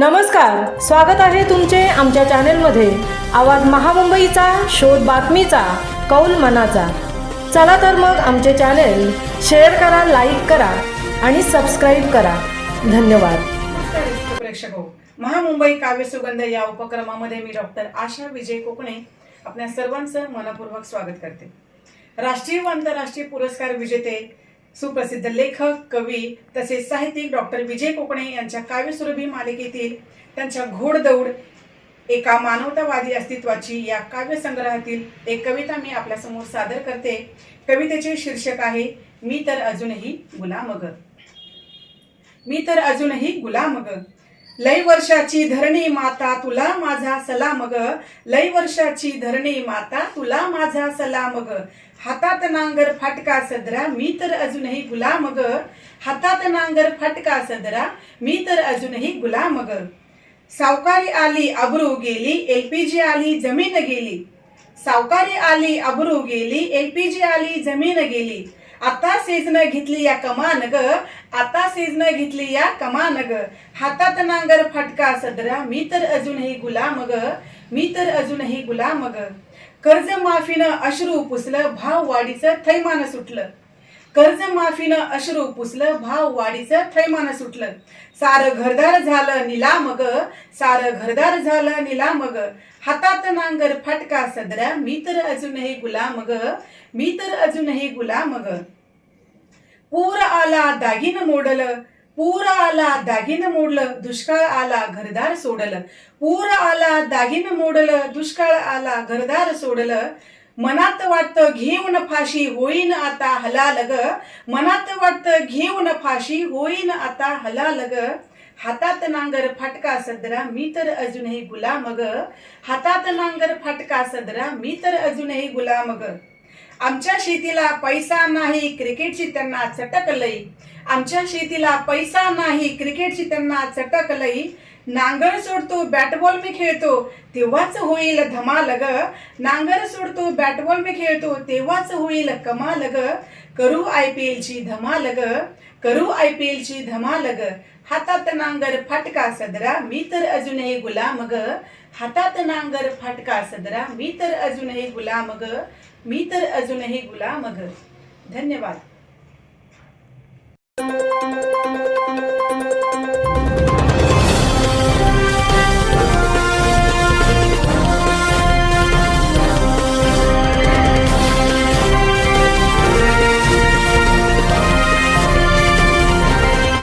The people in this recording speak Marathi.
नमस्कार स्वागत आहे तुमचे आमच्या चॅनेलमध्ये. आवाज महामुंबईचा शोध बातमीचा कौल मनाचा. चला तर मग आमचे चॅनेल शेअर करा लाईक करा आणि सबस्क्राईब करा. धन्यवाद. प्रेक्षक हो. महामुंबई काव्य सुगंध या उपक्रमामध्ये मी डॉक्टर आशा विजय कोकणे आपल्या सर्वांचं मनपूर्वक स्वागत करते. राष्ट्रीय व आंतरराष्ट्रीय पुरस्कार विजेते सुप्रसिद्ध लेखक कवी तसेच साहित्यिक डॉक्टर विजय कोकणे यांच्या काव्यसुरभी मालिकेतील त्यांच्या घोडदौड एका मानवतावादी अस्तित्वाची या काव्यसंग्रहातील एक कविता मी आपल्यासमोर सादर करते. कवितेचे शीर्षक आहे मी तर अजूनही गुलामग मी तर अजूनही गुलाम लई लय वर्षाची धरणी माता तुला माझा सलाम ग लय वर्षाची धरणी माता तुला माझा सलाम ग हातात नांगर फाटका सदरा मी तर अजूनही गुलाम ग हातात नांगर फाटका सदरा मी तर अजूनही गुलाम ग सावकारी आली अब्रू गेली एलपीजी आली जमीन गेली. सावकारी आली अब्रू गेली एलपीजी आली जमीन गेली. आता सेजन घेतली या कमान ग. आता सेजन घेतली या कमान ग. हातात नांगर फटका सदरा मी तर अजूनही गुलाम ग. मी तर अजूनही गुलाम ग. कर्ज माफीनं अश्रू पुसलं भाव वाढीचं थैमान सुटलं. कर्ज माफीनं अश्रू पुसलं भाव वाढीचं थैमान सुटलं. सारं घरदार झालं निला मग सारं घरदार झालं निला मग हातात नांगर फाटका सदरा मी तर अजूनही गुलाम ग मी तर अजूनही गुलाम ग पूर आला दागिन मोडलं. पूर आला दागिन मोडलं दुष्काळ आला घरदार सोडलं. पूर आला दागिन मोडलं दुष्काळ आला घरदार सोडलं. मनात वाटतं घेऊन फाशी होईन आता हला लग मनात वाटतं घेऊन फाशी होईन आता हला लग हातात नांगर फाटका सदरा मी तर अजूनही गुलामग. हातात नांगर फाटका सदरा मी तर अजूनही गुलामग. आमच्या शेतीला पैसा नाही क्रिकेटची त्यांना चटकलय आमच्या शेतीला पैसा नाही क्रिकेटची त्यांना चटक लई नांगर सोडतो बॅटबॉल मी खेळतो तेव्हाच होईल धमाल ग नांगर सोडतो बॅटबॉल मी खेळतो तेव्हाच होईल कमाल ग करू आय पी एलची धमाल ग करू आय पी एलची धमाल ग हातात नांगर फाटका सदरा मी तर अजूनही गुलाम ग हातात नांगर फाटका सदरा मी तर अजूनही गुलाम ग मी तर अजूनही गुलाम ग धन्यवाद.